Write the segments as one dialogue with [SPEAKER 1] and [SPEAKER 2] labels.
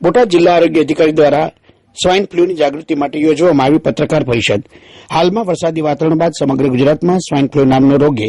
[SPEAKER 1] બોટાદ જિલ્લા આરોગ્ય અધિકારી દ્વારા સ્વાઇન ફ્લુની જાગૃતિ માટે યોજવામાં આવી પત્રકાર પરિષદ. હાલમાં વરસાદી વાતાવરણ બાદ સમગ્ર ગુજરાતમાં સ્વાઇન ફ્લુ નામનો રોગે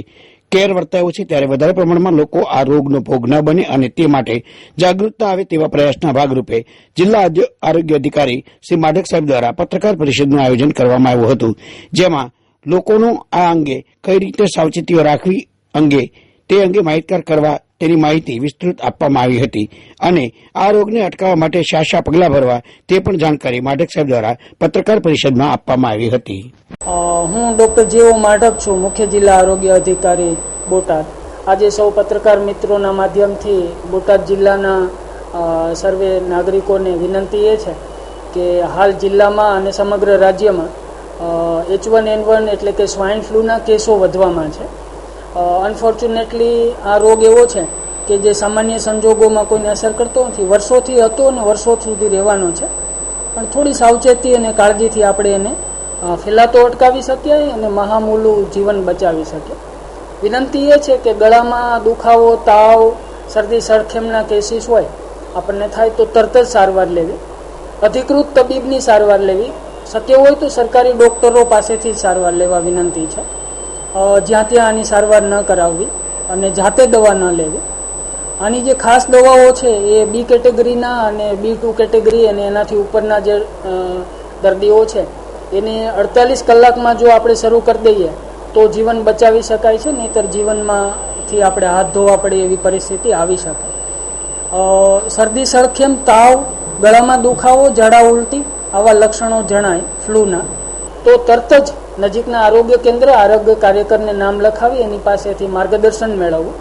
[SPEAKER 1] કેર વર્તાયો છે, ત્યારે વધારે પ્રમાણમાં લોકો આ રોગનો ભોગ ન બને અને તે માટે જાગૃતતા આવે તેવા પ્રયાસના ભાગરૂપે જિલ્લા આરોગ્ય અધિકારી શ્રી માઢક સાહેબ દ્વારા પત્રકાર પરિષદનું આયોજન કરવામાં આવ્યું હતું, જેમાં લોકોનું આ અંગે કઈ રીતે સાવચેતીઓ રાખવી અંગે, તે અંગે માહિતગાર કરવા તેની માહિતી વિસ્તૃત આપવામાં આવી હતી અને આ રોગને અટકાવવા માટે શાશા પગલાં ભરવા તે પણ જાણકારી માઢક સાહેબ દ્વારા પત્રકાર પરિષદમાં આપવામાં આવી હતી.
[SPEAKER 2] હું ડૉક્ટર જેઓ માઢક છું, મુખ્ય જિલ્લા આરોગ્ય અધિકારી બોટાદ. આજે સૌ પત્રકાર મિત્રોના માધ્યમથી બોટાદ જિલ્લાના સર્વે નાગરિકોને વિનંતી એ છે કે હાલ જિલ્લામાં અને સમગ્ર રાજ્યમાં એચ વન એન વન એટલે કે સ્વાઇન ફ્લૂના કેસો વધવામાં છે. અનફોર્ચ્યુનેટલી આ રોગ એવો છે કે જે સામાન્ય સંજોગોમાં કોઈને અસર કરતો નથી. વર્ષોથી હતો અને વર્ષો સુધી રહેવાનો છે. પણ થોડી સાવચેતી અને કાળજીથી આપણે એને ફેલાતો અટકાવી શકીએ અને મહામૂલું જીવન બચાવી શકીએ. વિનંતી એ છે કે ગળામાં દુખાવો, તાવ, શરદી, સરખેમના કેસીસ હોય, આપણને થાય તો તરત જ સારવાર લેવી. અધિકૃત તબીબની સારવાર લેવી. શક્ય હોય તો સરકારી ડોક્ટરો પાસેથી જ સારવાર લેવા વિનંતી છે. જ્યાં ત્યાં આની સારવાર ન કરાવવી અને જાતે દવા ન લેવી. આની જે ખાસ દવાઓ છે એ બી કેટેગરીના અને બી ટુ કેટેગરી અને એનાથી ઉપરના જે દર્દીઓ છે, એને અડતાલીસ કલાકમાં જો આપણે શરૂ કરી દઈએ, તો જીવન બચાવી શકાય છે, નહીતર જીવનમાંથી આપણે હાથ ધોવા પડે એવી પરિસ્થિતિ આવી શકે. શરદી સળખેમ તાવ, ગળામાં દુખાવો, ઝાડા ઉલટી આવા લક્ષણો જણાય ફ્લૂના તો તરત જ નજીકના આરોગ્ય કેન્દ્ર, આરોગ્ય કાર્યકરને નામ લખાવી એની પાસેથી માર્ગદર્શન મેળવવું.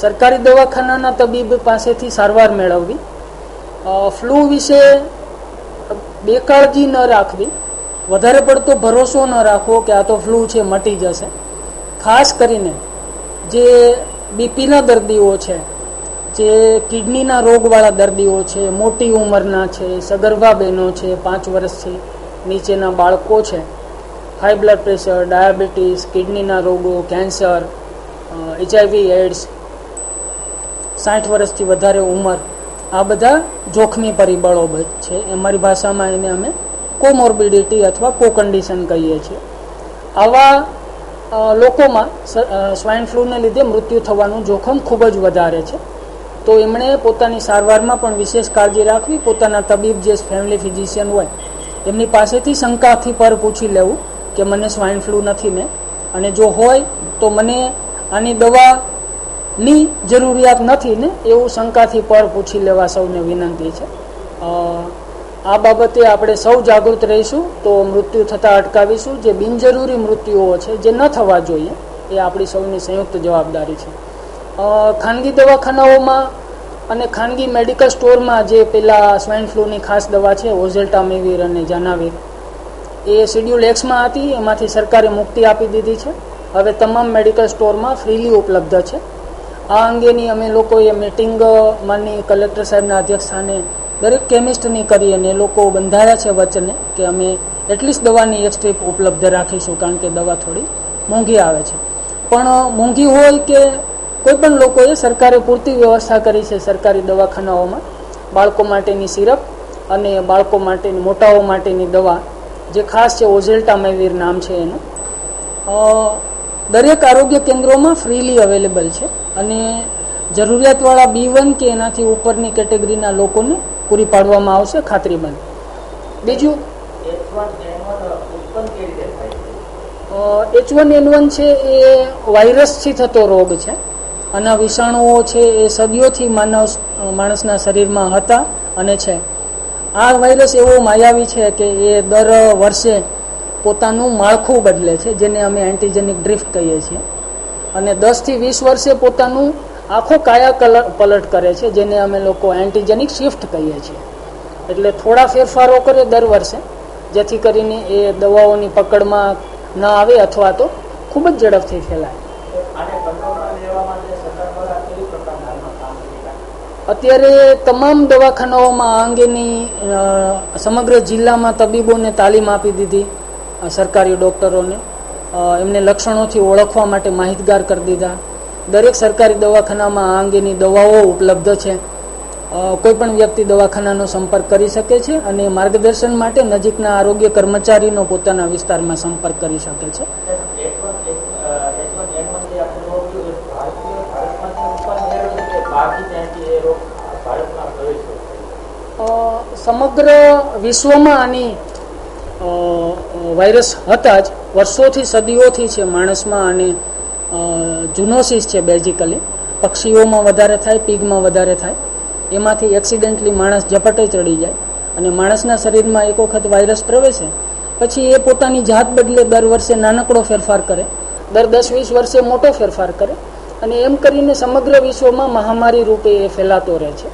[SPEAKER 2] સરકારી દવાખાનાના તબીબ પાસેથી સારવાર મેળવવી. ફ્લૂ વિશે બેકાળજી ન રાખવી. વધારે પડતો ભરોસો ન રાખવો કે આ તો ફ્લૂ છે, મટી જશે. ખાસ કરીને જે બીપીના દર્દીઓ છે, જે કિડનીના રોગવાળા દર્દીઓ છે, મોટી ઉંમરના છે, સગર્ભા બહેનો છે, પાંચ વર્ષથી નીચેના બાળકો છે હાઈ બ્લડ પ્રેશર ડાયાબિટીસ કિડનીના રોગો કેન્સર એચઆઈવી એડ્સ સાઠ વર્ષથી વધારે ઉંમર, આ બધા જોખમી પરિબળો છે. અમારી ભાષામાં એને અમે કોમોર્બિડિટી અથવા કો કન્ડિશન કહીએ છીએ. આવા લોકોમાં સ્વાઇન ફ્લૂને લીધે મૃત્યુ થવાનું જોખમ ખૂબ જ વધારે છે. તો એમણે પોતાની સારવારમાં પણ વિશેષ કાળજી રાખવી. પોતાના તબીબ જે ફેમિલી ફિઝિશિયન હોય, એમની પાસેથી શંકાથી પર પૂછી લેવું. કે મને સ્વાઇન ફ્લૂ નથી ને અને જો હોય તો મને આની દવાની જરૂરિયાત નથી ને એવું શંકાથી પર પૂછી લેવા સૌને વિનંતી છે. આ બાબતે આપણે સૌ જાગૃત રહીશું તો મૃત્યુ થતાં અટકાવીશું. જે બિનજરૂરી મૃત્યુઓ છે, જે ન થવા જોઈએ, એ આપણી સૌની સંયુક્ત જવાબદારી છે. ખાનગી દવાખાનાઓમાં અને ખાનગી મેડિકલ સ્ટોરમાં જે પેલા સ્વાઇન ફ્લૂની ખાસ દવા છે, ઓઝેલ્ટામેવીર અને જાનાવીર એ શેડ્યુલ એક્સમાં હતી, એમાંથી સરકારે મુક્તિ આપી દીધી છે. હવે તમામ મેડિકલ સ્ટોરમાં ફ્રીલી ઉપલબ્ધ છે. આ અંગેની અમે લોકોએ મિટિંગ માનની કલેક્ટર સાહેબના અધ્યક્ષસ્થાને દરેક કેમિસ્ટની કરી અને લોકો બંધાયા છે વચને કે અમે એટલીસ્ટ દવાની એક સ્ટ્રીપ ઉપલબ્ધ રાખીશું, કારણ કે દવા થોડી મોંઘી આવે છે. પણ મોંઘી હોય કે કોઈ પણ લોકોએ સરકારે પૂરતી વ્યવસ્થા કરી છે સરકારી દવાખાનાઓમાં, બાળકો માટેની સિરપ અને બાળકો માટેની, મોટાઓ માટેની દવા જે ખાસ છે ઓઝેલ્ટા મેવીર નામ છે એનું. દરેક આરોગ્ય કેન્દ્રોમાં ફ્રીલી અવેલેબલ છે અને જરૂરિયાતવાળા બી વન કે એનાથી ઉપરની કેટેગરીના લોકોને પૂરી પાડવામાં આવશે ખાતરીબંધ. બીજું? એચ વન એન વન છે? એ વાયરસથી થતો રોગ છે. અને વિષાણુઓ છે એ સદીઓથી માનવ માણસના શરીરમાં હતા અને છે. આ વાયરસ એવો માયાવી છે કે એ દર વર્ષે પોતાનું માળખું બદલે છે, જેને અમે એન્ટીજેનિક ડ્રિફ્ટ કહીએ છીએ. અને દસથી વીસ વર્ષે પોતાનું આખો કાયા કલર પલટ કરે છે, જેને અમે લોકો એન્ટીજેનિક શિફ્ટ કહીએ છીએ. એટલે થોડા ફેરફારો કરે દર વર્ષે, જેથી કરીને એ દવાઓની પકડમાં ન આવે અથવા તો ખૂબ જ ઝડપથી ફેલાય. અત્યારે તમામ દવાખાનાઓમાં આ અંગેની સમગ્ર જિલ્લામાં તબીબોને તાલીમ આપી દીધી સરકારી ડૉક્ટરોને. એમને લક્ષણોથી ઓળખવા માટે માહિતગાર કરી દીધા. દરેક સરકારી દવાખાનામાં આ અંગેની દવાઓ ઉપલબ્ધ છે. અ, અ, કોઈ પણ વ્યક્તિ દવાખાનાનો સંપર્ક કરી શકે છે અને માર્ગદર્શન માટે નજીકના આરોગ્ય કર્મચારીનો પોતાના વિસ્તારમાં સંપર્ક કરી શકે છે. સમગ્ર વિશ્વમાં આની વાયરસ હતા જ. વર્ષોથી સદીઓથી છે માણસમાં અને જુનોસિસ છે બેઝિકલી પક્ષીઓમાં વધારે થાય, પીગમાં વધારે થાય. એમાંથી એક્સિડેન્ટલી માણસ ઝપટે ચડી જાય. અને માણસના શરીરમાં એક વખત વાયરસ પ્રવેશે, પછી એ પોતાની જાત બદલે દર વર્ષે નાનકડો ફેરફાર કરે. દર દસ, વીસ વર્ષે મોટો ફેરફાર કરે. અને એમ કરીને સમગ્ર વિશ્વમાં મહામારી રૂપે એ ફેલાતો રહે છે.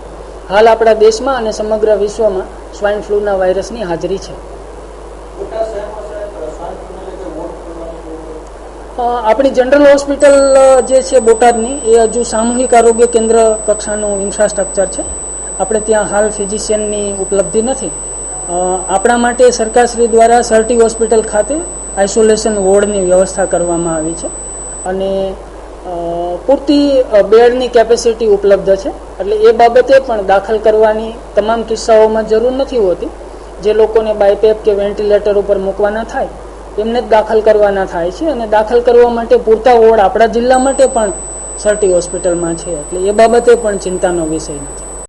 [SPEAKER 2] હાલ આપણા દેશમાં અને સમગ્ર વિશ્વમાં સ્વાઇન ફ્લૂના વાયરસની હાજરી છે. આપણી જનરલ હોસ્પિટલ જે છે બોટાદની, એ હજુ સામૂહિક આરોગ્ય કેન્દ્ર કક્ષાનું ઇન્ફ્રાસ્ટ્રક્ચર છે. આપણે ત્યાં હાલ ફિઝિશિયનની ઉપલબ્ધિ નથી. આપણા માટે સરકારશ્રી દ્વારા સર્ટી હોસ્પિટલ ખાતે આઇસોલેશન વોર્ડની વ્યવસ્થા કરવામાં આવી છે. અને પૂરતી બેડની કેપેસિટી ઉપલબ્ધ છે. એટલે એ બાબતે પણ દાખલ કરવાની તમામ કિસ્સાઓમાં જરૂર નથી હોતી. જે લોકોને બાયપેપ કે વેન્ટિલેટર ઉપર મૂકવાના થાય, એમને જ દાખલ કરવાના થાય છે. અને દાખલ કરવા માટે પૂરતા વોર્ડ આપણા જિલ્લા માટે પણ સર્ટી હોસ્પિટલમાં છે. એટલે એ બાબતે પણ ચિંતાનો વિષય નથી.